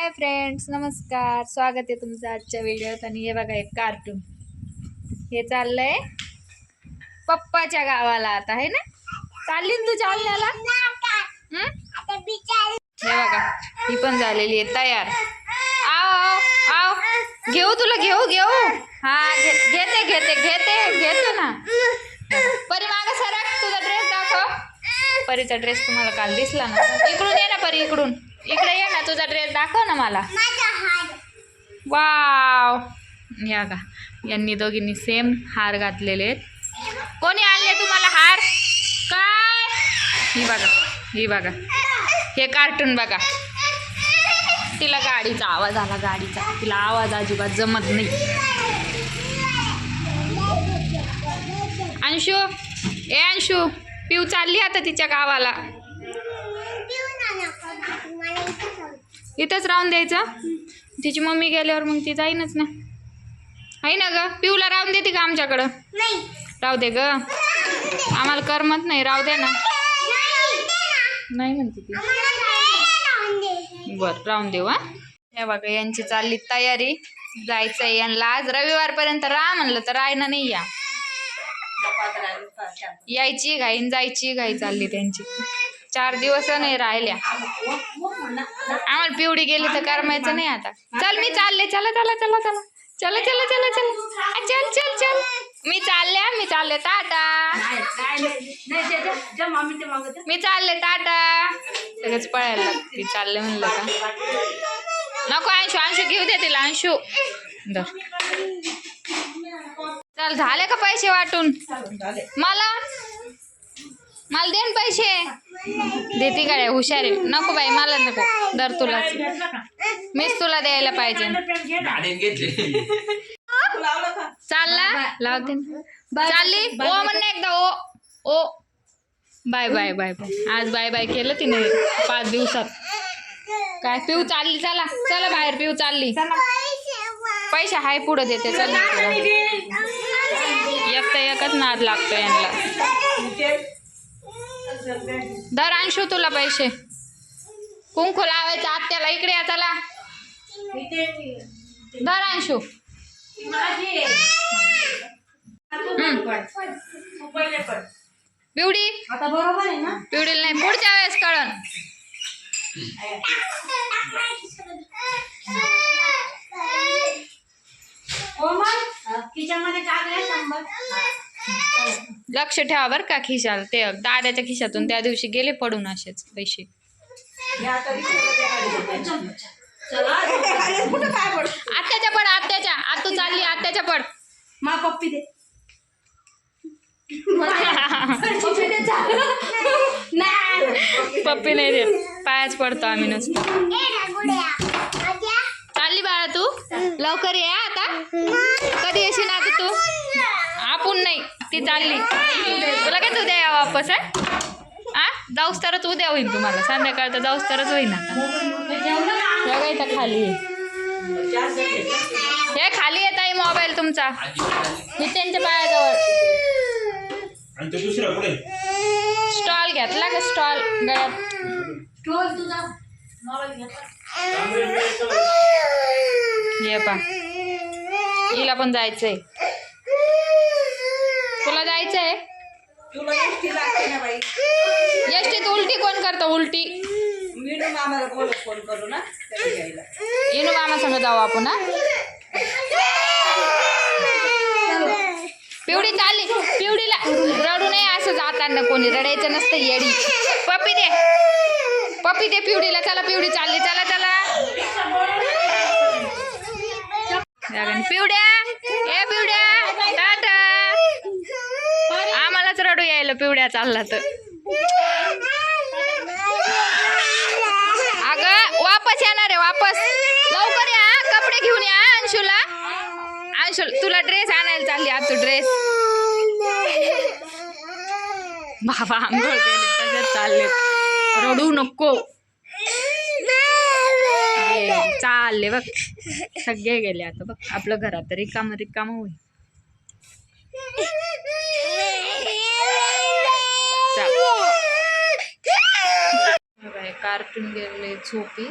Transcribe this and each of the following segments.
Hi friends नमस्कार. स्वागत आहे तुमचं आजच्या व्हिडिओत आणि हे बघा एक कार्टून हे चाललंय पप्पाच्या गावाला आता आहे ना? चालली ना तुझ्या आल्याला हे? बघा ही पण झालेली आहे तयार. आव आव घेऊ तुला घेऊ घेऊ. हा घे घेते घेते घेते घेते ना. परी माग सरक तुझा ड्रेस दाखव. परीचा ड्रेस तुम्हाला काल दिसला ना इकडून ये ना परी इकडून. इकडे ये ना तुझा ड्रेस दाखव ना मला. वाव या का यांनी दोघींनी सेम हार घातलेले आहेत. कोणी आणले तुम्हाला हार? काय? ही बघा ही बघा. हे कार्टून बघा. तिला गाडीचा आवाज आला गाडीचा. तिला आवाज अजिबात जमत नाही. अंशू ए अंशू पिऊ चालली आता तिच्या गावाला. इथंच राहून द्यायचं? तिची मम्मी गेल्यावर मग ती जाईनच ना. आहे ना ग? पिऊला राहून देते का आमच्याकडं? राहू दे ग. आम्हाला करमत नाही. राहू दे ना. नाही म्हणते ती. बर राहून देऊ हा. हे बघा यांची चालली तयारी. जायचं आहे यांना आज रविवारपर्यंत राहा म्हणलं तर राहणं नाही या. यायची घाईन जायची घाई चालली त्यांची. चार दिवस नाही राहिल्या. आम्हाला पिवडी गेली तर करमायचं नाही आता. चल मी चालले. चला चला चला चला. चला चला चला चला. चल चल चल. मी चालले मी चालले. टाटा. मी चालले टाटा. सगळंच पळायला लागते. चालले म्हणलं का? नको अंशू अंशू घेऊ दे तिला अंशू. चल झाले का पैसे वाटून? मला? मला दे ना पैसे. देते काय हुशार आहे. नको बाई मला नको. दर तुला. मीच तुला द्यायला पाहिजे. घेतली. चालला? लावते. चालली? ओ म्हण ना एकदा ओ. ओ. Bye bye bye bye. आज बाय बाय केलं तिने पाच दिवसात. काय पिऊ चालली चला. चला बाहेर पिऊ चालली. पैसे हाय पुढं देते चल. ना तुला. एक तर एकच नाद लागतो यांना. दर अंशू तुला पैसे. कुंकू लावायचं आत्याला इकडे या चला. दर अंशू पिवडी? आता बरोबर आहे ना पिवडीला नाही पुढच्या वेळेस कळण लक्ष ठेवा बरं का खिशाला. ते दादाच्या खिशातून त्या दिवशी गेले पडून असेच पैसे. आत्याच्या पड आत्याच्या. आतू चालली आत्याच्या पड. मा पप्पी दे. पप्पी दे नाही. पप्पी नाही देत. पायाच पडतो आम्ही नसतो. चालली बाळा तू. लवकर ये आता. कधी येशील ती चालली. तुला काय उद्या या वापस आहे आ? जाऊस तरच उद्या होईल तुम्हाला. संध्याकाळ तर जाऊस तरच होईल आता. इथं खाली. हे खाली येत आहे मोबाईल तुमचा. त्यांच्या पायाजवळ. स्टॉल घेतला का स्टॉल गळ्यात? ये पा हिला पण जायचंय. तुला जायचंय? तुला एसटी लागते ना बाई. एसटीत उलटी कोण करतो? उलटी. मी ना मामाला फोन करू ना त्याला घ्यायला. येणू मामा संग जाऊ आपण हा. पिवडी चालली. पिवडीला रडू नये असं जाताना कोणी. रडायचं नसतं येडी. पप्पी दे. पप्पी दे पिवडीला. चला पिवडी चालली. चला चला. पिवड्या ए पिवड्या टाटा आम्हालाच पिवड्या चालला तर. अगं वापस येणार आहे वापस. लवकर या कपडे घेऊन या अंशुला. अंशुला तुला ड्रेस आणायला चालली आता तू ड्रेस बाबा आंघोळ केली चालले. रडू नको. चालले बघ. सगळे गेले आता बघ. आपलं घरात रिकाम रिकाम होईल. कार्टून गेले झोपी.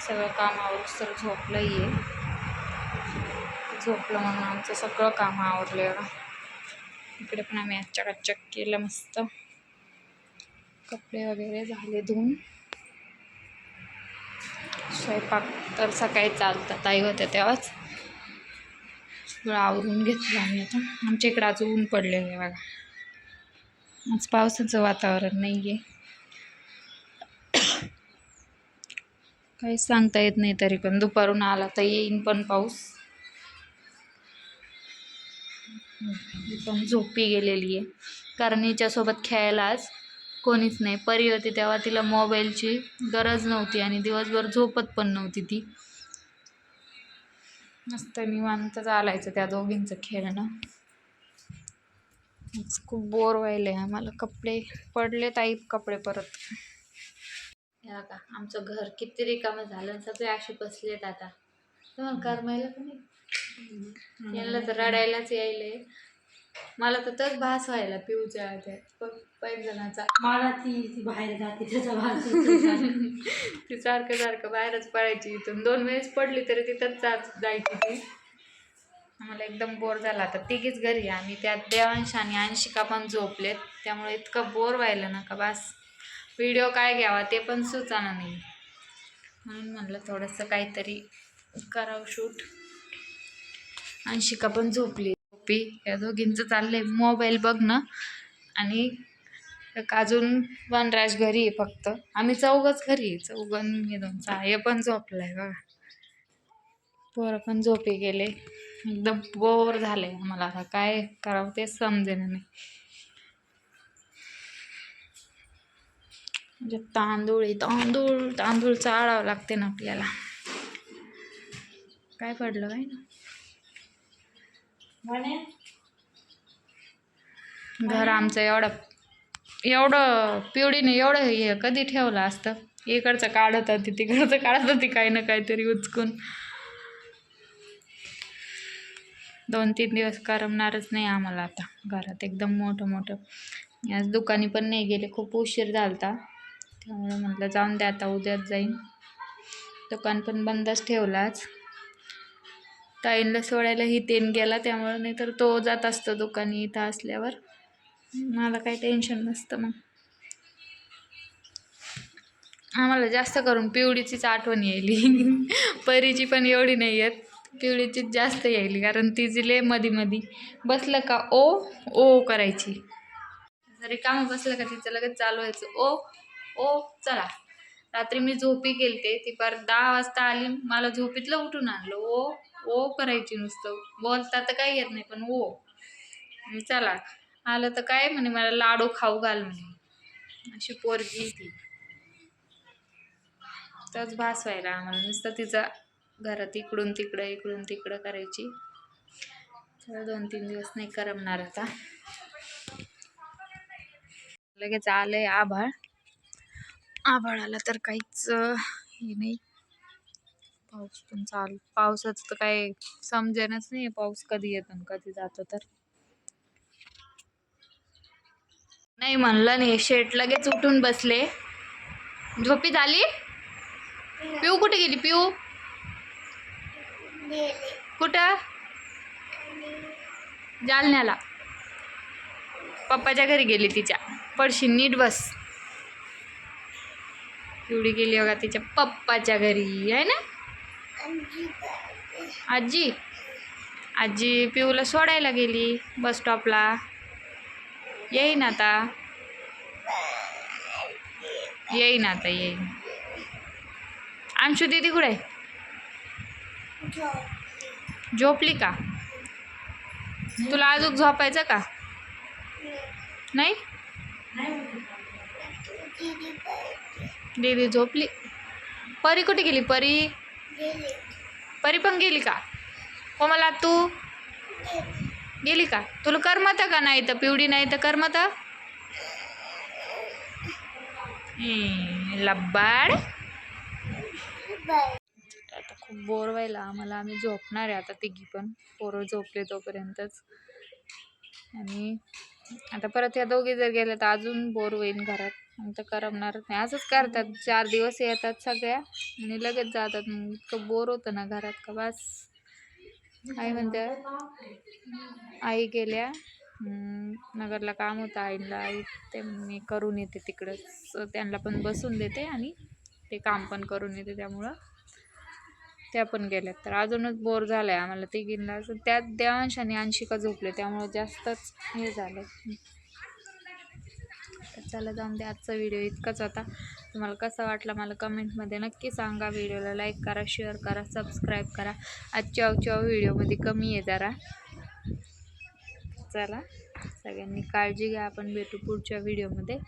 सगळं काम आवरूस तर झोपलंही आहे. झोपलं म्हणून आमचं सगळं काम आवरलं बघा इकडे पण आम्ही आजच्या कच्चक केलं मस्त. कपडे वगैरे झाले धुवून. स्वयंपाक तर सकाळी चालतात ताई होत्या तेव्हाच. सगळं आवरून घेतलं आम्ही आता. आमच्या इकडं आज ऊन पडलेलं आहे बघा. आज पावसाचं वातावरण नाही आहे काही सांगता येत नाही तरी पण. दुपारून आला तर येईन पण पाऊस. पण झोपी गेलेली आहे. कारण हिच्यासोबत खेळायला आज कोणीच नाही. परी होती तेव्हा तिला मोबाईलची गरज नव्हती आणि दिवसभर झोपत पण नव्हती ती. मस्त निवांत चालायचं त्या दोघींचं खेळणं. खूप बोर व्हायलं आहे आम्हाला. कपडे पडले ताई कपडे परत. या का आमचं घर किती रिकामं झालं. सगळे असे बसलेत आता. तुम्हाला करमायला पण नाही? यांना तर रडायलाच यायले मला तर तच भास व्हायला पिऊच्या त्या पाईप जणाचा मला ती ती बाहेर जाते त्याचा भास ती सारखं सारखं बाहेरच पडायची इथून. दोन वेळेस पडली तरी तिथंच जात जायची ती. आम्हाला एकदम बोर झाला आता. तिघीच घरी. आम्ही. त्यात देवांश आणि अंशिका पण झोपलेत. त्यामुळे इतकं बोर व्हायलं ना का बस. व्हिडिओ काय घ्यावा ते पण सुचाना नाही म्हणून म्हणलं थोडंसं काहीतरी करावं शूट. अंशिका पण झोपली. झोपी. या दोघींचं चाललंय मोबाईल बघणं आणि एक अजून वनराज घरी आहे फक्त. आम्ही चौघच घरी आहे. चौघन हे दोन हे पण झोपलाय बघा. पोरं पण झोपी गेले. एकदम बोर आहे आम्हाला. आता काय करावं तेच समजेना नाही म्हणजे तांदूळ आहे तांदूळ तांदूळ चाळावं लागते ना आपल्याला. काय पडलं काय ना घर आमचं एवढं एवढं पिवडीने एवढं हे कधी ठेवलं असतं? इकडचं काढत होती तिकडचं काढत होती काही ना काहीतरी उचकून. दोन तीन दिवस करमणारच नाही आम्हाला आता. घरात एकदम मोठं मोठं आज दुकानी पण नाही गेले खूप उशीर झालता. त्यामुळे म्हटलं जाऊन द्या आता उद्याच जाईन. दुकान पण बंदच ठेवलं आज. ताईंला सोडायला ही तेन गेला त्यामुळे नाहीतर तो जात असतो दुकानी इथं असल्यावर. मला काही टेन्शन नसतं मग. आम्हाला जास्त करून पिवळीचीच आठवण यायली. परीची पण एवढी नाही येत. पिवळीचीच जास्त यायली कारण तिची ले मधी मधी. बसलं का ओ? ओ करायची. जरी काम बसलं का तिचं लगेच चालू व्हायचं ओ? ओ चला. रात्री मी झोपी गेलते. ती पर दहा वाजता आली. मला झोपीतलं उठून आणलं. ओ ओ करायची नुसतं. बोलता तर काही येत नाही पण ओ. चला. आलं तर काय म्हणे मला लाडू खाऊ घाल म्हणे. अशी पोरगी ती. तच भास व्हायला आम्हाला. नुसतं तिचा घरात इकडून तिकडं इकडून तिकडं करायची. तर दोन तीन दिवस नाही करमणार आता. लगेच आलंय आभाळ. आभाळ तर काहीच हे नाही. पाऊस पण चाल पावसाचं तर काय समजेनच नाही पाऊस कधी येतो कधी जातो तर. नाही म्हणलं नाही शेट लगेच उठून बसले. झोपी झाली? पिऊ कुठे गेली पिऊ? कुठं? जालन्याला. पप्पाच्या घरी गेली तिच्या. पडशी नीट बस. पिवडी गेली बघा तिच्या पप्पाच्या घरी आहे ना? आजी? आजी पिऊला सोडायला गेली बस स्टॉपला येईन आता. येईन आता येईन. अंशू दीदी कुठे आहे? झोपली का? तुला अजून झोपायचं का? नाही? दीदी झोपली. परी कुठे गेली? परी? परी पण गेली का? हो मला तू? गेली का? तुला करमत का नाही तर पिवडी नाही तर करमत? लब्बाड. आता खूप बोर व्हायला. आम्हाला आम्ही झोपणार आहे आता तिघी पण. पोरं झोपले तोपर्यंतच. आणि आता परत या दोघी जर गेल्या तर अजून बोर होईल घरात. तर करमणार नाही. असंच करतात. चार दिवस येतात सगळ्या आणि लगेच जातात. मग इतकं बोर होतं ना घरात का बस. आई म्हणते आई गेल्या. नगरला काम होतं आईला. आई ते मी करून येते तिकडंच. त्यांना पण बसून देते आणि ते काम पण करून येते त्यामुळं त्या पण गेल्यात. तर अजूनच बोर झाला आहे आम्हाला तिघींना. त्यात देवांशाने अंशिका झोपले त्यामुळे जास्तच हे झालं तर चला जाऊन दे आजचा व्हिडिओ इतकाच होता. तुम्हाला कसा वाटला मला कमेंटमध्ये नक्की सांगा. व्हिडिओला लाईक करा शेअर करा सबस्क्राईब करा. आजच्या आजच्या व्हिडिओमध्ये कमी आहे जरा. चला सगळ्यांनी काळजी घ्या. आपण भेटू पुढच्या व्हिडिओमध्ये